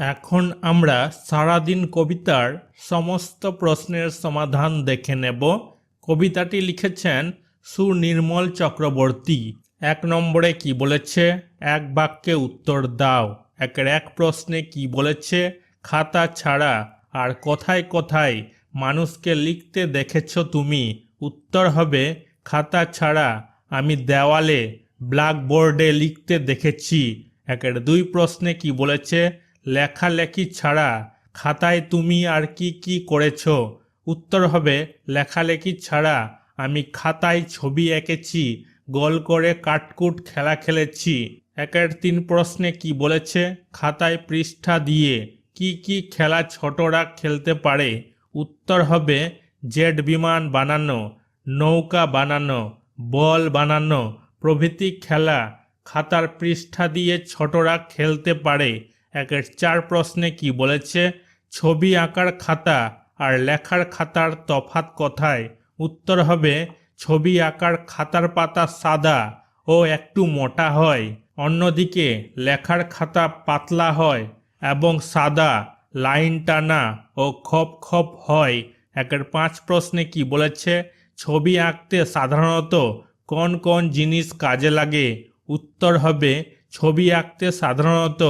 এখন আমরা সারাদিন কবিতার সমস্ত প্রশ্নের সমাধান দেখে নেব। কবিতাটি লিখেছেন সুনির্মল চক্রবর্তী। এক নম্বরে কি বলেছে? এক বাক্যে উত্তর দাও। একের এক প্রশ্নে কি বলেছে? খাতা ছাড়া। আর কোথায় কোথায় মানুষকে লিখতে দেখেছ তুমি। উত্তর হবে, খাতা ছাড়া। আমি দেওয়ালে ব্ল্যাকবোর্ডে লিখতে দেখেছি। একের দুই প্রশ্নে কি বলেছে? লেখালেখি ছাড়া খাতায় তুমি আর কি কি করেছ? উত্তর হবে, লেখালেখি ছাড়া আমি খাতায় ছবি এঁকেছি, গোল করে কাটকুট খেলা খেলেছি। একের তিন প্রশ্নে কি বলেছে? খাতায় পৃষ্ঠা দিয়ে কি কি খেলা ছোটরা খেলতে পারে? উত্তর হবে, জেট বিমান বানানো, নৌকা বানানো, বল বানানো, প্রভৃতি খেলা খাতার পৃষ্ঠা দিয়ে ছোটরা খেলতে পারে। একের চার প্রশ্নে কি বলেছে? ছবি আঁকার খাতা আর লেখার খাতার তফাৎ কথায় উত্তর হবে, ছবি আঁকার খাতার পাতা সাদা ও একটু মোটা হয়, অন্যদিকে লেখার খাতা পাতলা হয় এবং সাদা লাইন টানা ও খপ খপ হয়। একের পাঁচ প্রশ্নে কি বলেছে? ছবি আঁকতে সাধারণত কোন কোন জিনিস কাজে লাগে? উত্তর হবে, ছবি আঁকতে সাধারণত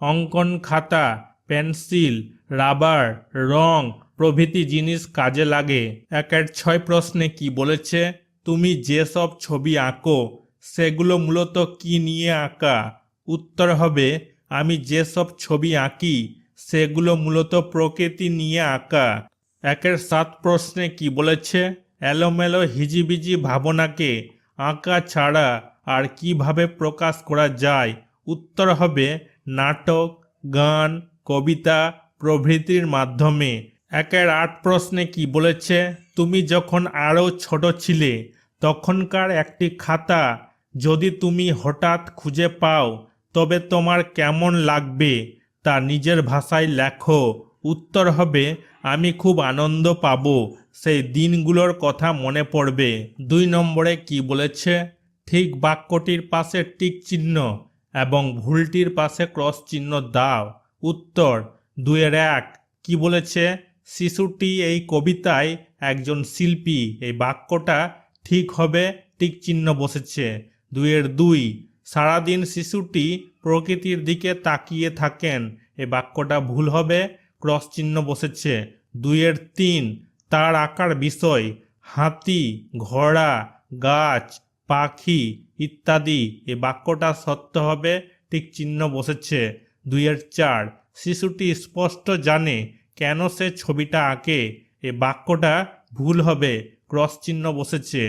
অঙ্কন খাতা, পেন্সিল, রাবার, রং প্রভৃতি জিনিস কাজে লাগে। একের ছয় প্রশ্নে কি বলেছে? তুমি যেসব ছবি আঁকো, সেগুলো মূলত কি নিয়ে আঁকা? উত্তর হবে, আমি যেসব ছবি আঁকি, সেগুলো মূলত প্রকৃতি নিয়ে আঁকা। একের সাত প্রশ্নে কি বলেছে? এলোমেলো হিজিবিজি ভাবনাকে আঁকা ছাড়া আর কীভাবে প্রকাশ করা যায়? উত্তর হবে নাটক, গান, কবিতা প্রভৃতির মাধ্যমে। একের আট প্রশ্নে কি বলেছে? তুমি যখন আরও ছোট ছিলে, তখনকার একটি খাতা যদি তুমি হঠাৎ খুঁজে পাও, তবে তোমার কেমন লাগবে তা নিজের ভাষায় লেখো। উত্তর হবে, আমি খুব আনন্দ পাব, সেই দিনগুলোর কথা মনে পড়বে। দুই নম্বরে কি বলেছে? ঠিক বাক্যটির পাশে টিক চিহ্ন এবং ভুলটির পাশে ক্রস চিহ্ন দাও। উত্তর, দুয়ের এক। কি বলেছে? শিশুটি এই কবিতায় একজন শিল্পী। এই বাক্যটা ঠিক হবে টিক চিহ্ন বসেছে। দুয়ের দুই। সারাদিন শিশুটি প্রকৃতির দিকে তাকিয়ে থাকেন। এই বাক্যটা ভুল হবে, ক্রস চিহ্ন বসেছে। দুইয়ের তিন। তার আকার বিষয়। হাতি, ঘোড়া, গাছ পাখি ইত্যাদি এই বাক্যটা সত্য হবে, ঠিক চিহ্ন বসেছে। দুইয়ের চার, শিশুটি স্পষ্ট জানে কেন সে ছবিটা আঁকে, এ বাক্যটা ভুল হবে, ক্রস চিহ্ন বসেছে।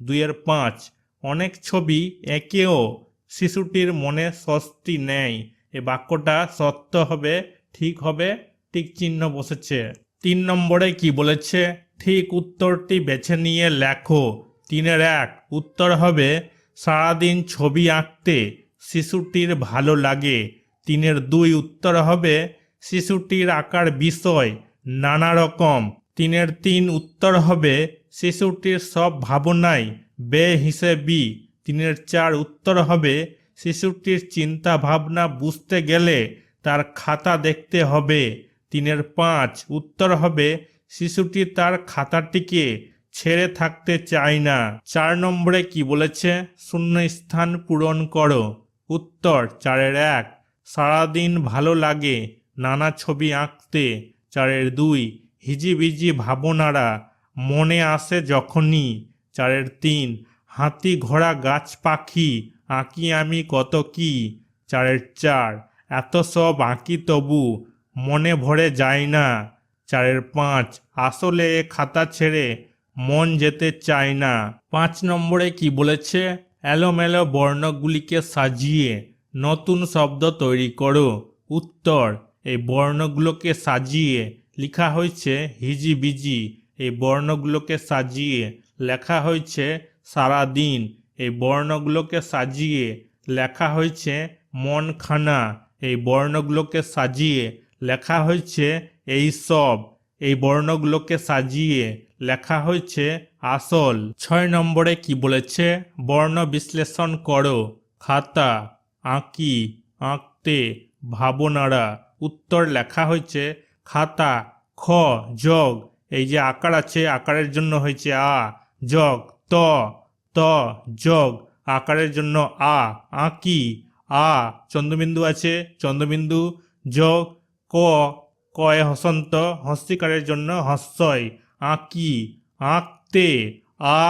দুইয়ের পাঁচ, অনেক ছবি এঁকেও শিশুটির মনে স্বস্তি নেয়, এ বাক্যটা সত্য হবে, ঠিক হবে, ঠিক চিহ্ন বসেছে। তিন নম্বরে কি বলেছে? ঠিক উত্তরটি বেছে নিয়ে লেখো। তিনের এক। উত্তর হবে, সারাদিন ছবি আঁকতে শিশুটির ভালো লাগে। তিনের দুই। উত্তর হবে, শিশুটির আঁকার বিষয় নানা রকম। তিনের তিন। উত্তর হবে, শিশুটির সব ভাবনাই বে হিসেবি তিনের চার। উত্তর হবে, শিশুটির চিন্তা ভাবনা বুঝতে গেলে তার খাতা দেখতে হবে। তিনের পাঁচ। উত্তর হবে, শিশুটি তার খাতাটিকে ছেড়ে থাকতে চাই না। চার নম্বরে কি বলেছে? শূন্য স্থান পূরণ করো। উত্তর, চারের এক। সারাদিন ভালো লাগে নানা ছবি আঁকতে। চারের দুই, হিজিবিজি ভাবনারা মনে আসে যখনই। চারের তিন, হাতি ঘোড়া গাছ পাখি আঁকি আমি কত কি। চারের চার, এত সব আঁকি তবু মনে ভরে যায় না। চারের পাঁচ, আসলে খাতা ছেড়ে মন যেতে চায় না। পাঁচ নম্বরে কি বলেছে? এলোমেলো বর্ণগুলিকে সাজিয়ে নতুন শব্দ তৈরি করো। উত্তর, এই বর্ণগুলোকে সাজিয়ে লেখা হয়েছে হিজিবিজি। এই বর্ণগুলোকে সাজিয়ে লেখা হয়েছে সারাদিন। এই বর্ণগুলোকে সাজিয়ে লেখা হয়েছে মনখানা। এই বর্ণগুলোকে সাজিয়ে লেখা হয়েছে এই সব। এই বর্ণগুলোকে সাজিয়ে লেখা হয়েছে আসল। ছয় নম্বরে কি বলেছে? বর্ণ বিশ্লেষণ করো। খাতা, আঁকি, আঁকতে, ভাবনারা। উত্তর লেখা হয়েছে খাতা, খ, যোগ। এই যে আকার আছে, আকারের জন্য হয়েছে আ, যোগ। ত ত, যোগ। আকারের জন্য আ, আঁকি, আ। চন্দ্রবিন্দু আছে, চন্দ্রবিন্দু, যোগ, ক কয় হসন্ত হস্তিকারের জন্য হস্যই? আঁকি আঁকতে আ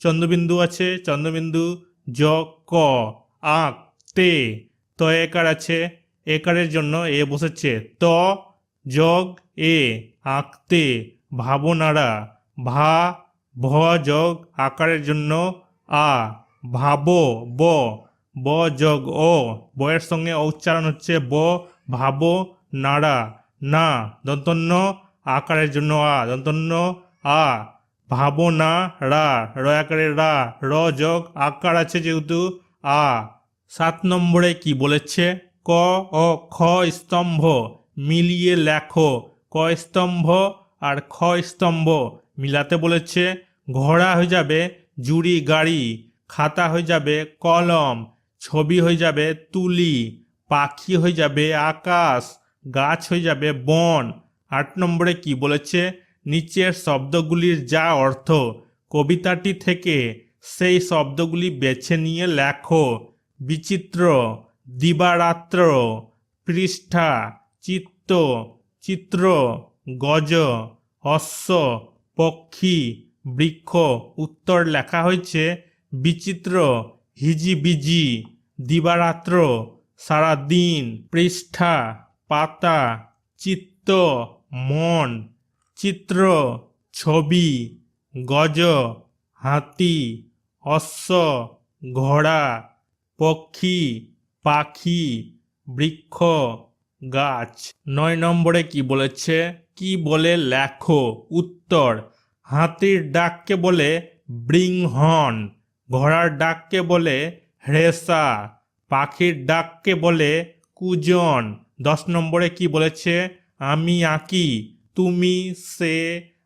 চন্দ্রবিন্দু আছে, চন্দ্রবিন্দু যোগ ক। আঁকতে ত। একার আছে, একারের জন্য এ বসেছে। ত যোগ এ আঁকতে ভাবনারা। ভা, ভ যোগ আকারের জন্য আ। ভাব, ব। ব যোগ ও। বয়ের সঙ্গে উচ্চারণ হচ্ছে ব, ভাবো, নাড়া। না দন্তন্য আকারের জন্য আ দন্তন্য আ। ভাবনা রা, র আকারের রা, র যোগ আকার আছে যেহেতু আ। সাত নম্বরে কি বলেছে? ক ও খ স্তম্ভ মিলিয়ে লেখো। ক স্তম্ভ আর খ স্তম্ভ মিলাতে বলেছে, ঘোড়া হয়ে যাবে জুড়ি গাড়ি, খাতা হয়ে যাবে কলম, ছবি হয়ে যাবে তুলি, পাখি হয়ে যাবে আকাশ গাছ হয়ে যাবে বন। আট নম্বরে কি বলেছে? নিচের শব্দগুলির যা অর্থ। কবিতাটি থেকে সেই শব্দগুলি বেছে নিয়ে লেখো। বিচিত্র, দিবারাত্র, পৃষ্ঠা, চিত্ত, চিত্র, গজ, অশ্ব, পক্ষী, বৃক্ষ। উত্তর লেখা হয়েছে, বিচিত্র, হিজিবিজি, দিবারাত্র, সারাদিন, পৃষ্ঠা। পাতা, চিত্ত, মন, চিত্র, ছবি, গজ, হাতি, অশ্ব, ঘোড়া, পক্ষী, পাখি, বৃক্ষ, গাছ। নয় নম্বরে কি বলেছে? কি বলে লেখো? উত্তর, হাতির ডাককে বলে ব্রিংহন ঘোড়ার ডাককে বলে হ্রেসা, পাখির ডাককে বলে কুজন দশ নম্বরে কি বলেছে? আমি আঁকি, তুমি সে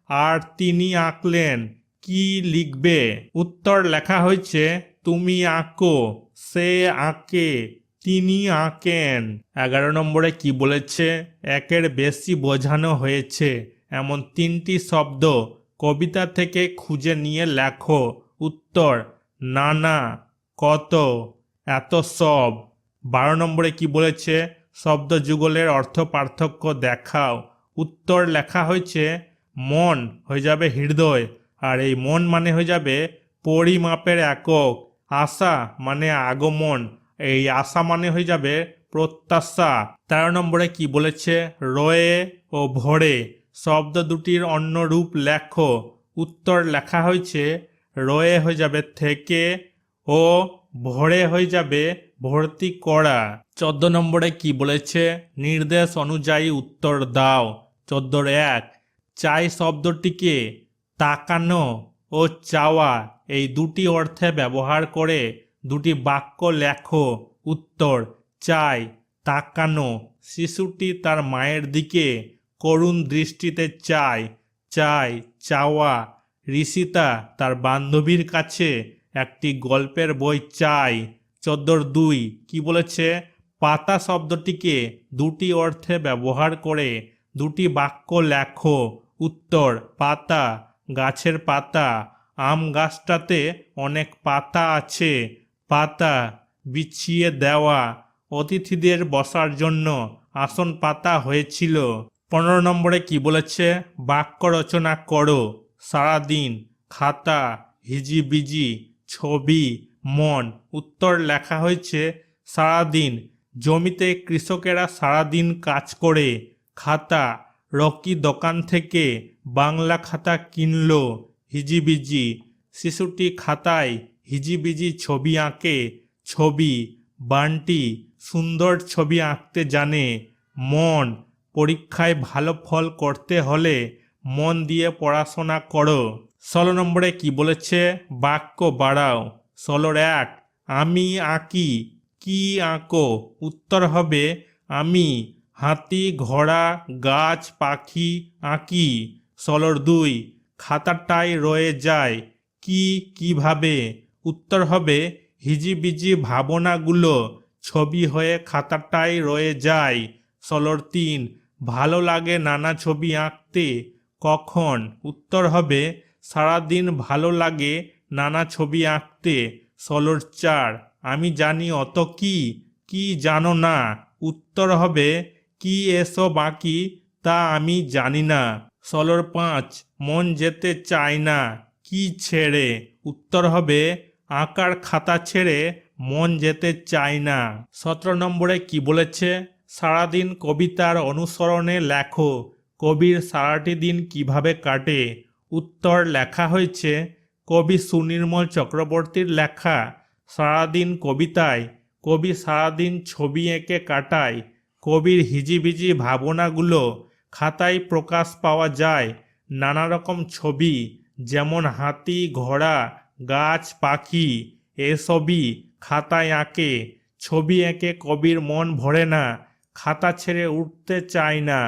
আর তিনি আঁকলেন, কি লিখবে? উত্তর লেখা হয়েছে, তুমি আঁকো, সে আঁকে, তিনি আঁকেন। এগারো নম্বরে কি বলেছে? একের বেশি বোঝানো হয়েছে, এমন তিনটি শব্দ কবিতা থেকে খুঁজে নিয়ে লেখো। উত্তর, নানা, কত, এত সব। বারো নম্বরে কি বলেছে? শব্দ যুগলের অর্থ পার্থক্য দেখাও। উত্তর লেখা হয়েছে, মন হয়ে যাবে হৃদয়, আর এই মন মানে হয়ে যাবে পরিমাপের একক। আশা মানে আগমন, এই আশা মানে হয়ে যাবে প্রত্যাশা। তেরো নম্বরে কি বলেছে? রয়ে ও ভরে শব্দ দুটির অন্য রূপ লেখো। উত্তর লেখা হয়েছে, রয়ে হয়ে যাবে থেকে ও ভরে হয়ে যাবে ভর্তি করা। চোদ্দ নম্বরে কি বলেছে? নির্দেশ অনুযায়ী উত্তর দাও। চোদ্দোর এক, চাই শব্দটিকে তাকানো ও চাওয়া। এই দুটি অর্থে ব্যবহার করে দুটি বাক্য লেখো। উত্তর, চাই তাকানো। শিশুটি তার মায়ের দিকে করুণ দৃষ্টিতে চায়। চাই চাওয়া। ঋষিতা তার বান্ধবীর কাছে একটি গল্পের বই চাই চোদ্দোর দুই, কি বলেছে? পাতা শব্দটিকে দুটি অর্থে ব্যবহার করে দুটি বাক্য লেখো। উত্তর, পাতা, গাছের পাতা। আম গাছটাতে অনেক পাতা আছে। পাতা বিছিয়ে দেওয়া। অতিথিদের বসার জন্য আসন পাতা হয়েছিল। পনেরো নম্বরে কি বলেছে? বাক্য রচনা করো। সারাদিন খাতা, হিজিবিজি, ছবি, মন। উত্তর লেখা হয়েছে, সারাদিন জমিতে কৃষকেরা সারাদিন কাজ করে খাতা, রকি দোকান থেকে বাংলা খাতা কিনল, হিজিবিজি। শিশুটি খাতায় হিজিবিজি ছবি আঁকে, ছবি, বানটি, সুন্দর ছবি আঁকতে জানে। মন, পরীক্ষায় ভালো ফল করতে হলে মন দিয়ে পড়াশোনা করো। ষোলো নম্বরে কি বলেছে? বাক্য বাড়াও। ষোলোর এক, আমি আঁকি কি আঁকো? উত্তর হবে, আমি হাতি, ঘোড়া, গাছ, পাখি আঁকি। ষোলোর দুই, খাতাটায় রয়ে যায়, কি কীভাবে? উত্তর হবে, হিজিবিজি ভাবনাগুলো ছবি হয়ে খাতাটায় রয়ে যায়। ষোলোর তিন, ভালো লাগে নানা ছবি আঁকতে। কখন? উত্তর হবে, সারাদিন ভালো লাগে নানা ছবি আঁকতে। ষোলোর চার আমি জানি অত কি কি জানো না, উত্তর হবে, কি এসো বাকি, তা আমি জানি না। ষোলোর পাঁচ, মন যেতে চায় না, কি ছেড়ে? উত্তর হবে, আঁকার খাতা ছেড়ে মন যেতে চায় না। সতেরো নম্বরে কি বলেছে? সারাদিন কবিতার অনুসরণে লেখো, কবির সারাটি দিন কীভাবে কাটে? উত্তর লেখা হয়েছে, কবি সুনির্মল চক্রবর্তীর লেখা সারাদিন কবিতায়, কবি সারাদিন ছবি এঁকে কাটায়, কবির হিজিবিজি ভাবনাগুলো খাতায় প্রকাশ পাওয়া যায় নানা রকম ছবি যেমন হাতি, ঘোড়া, গাছ, পাখি, এসবই খাতায় আঁকে, ছবি এঁকে কবির মন ভরে না, খাতা ছেড়ে উঠতে চায় না।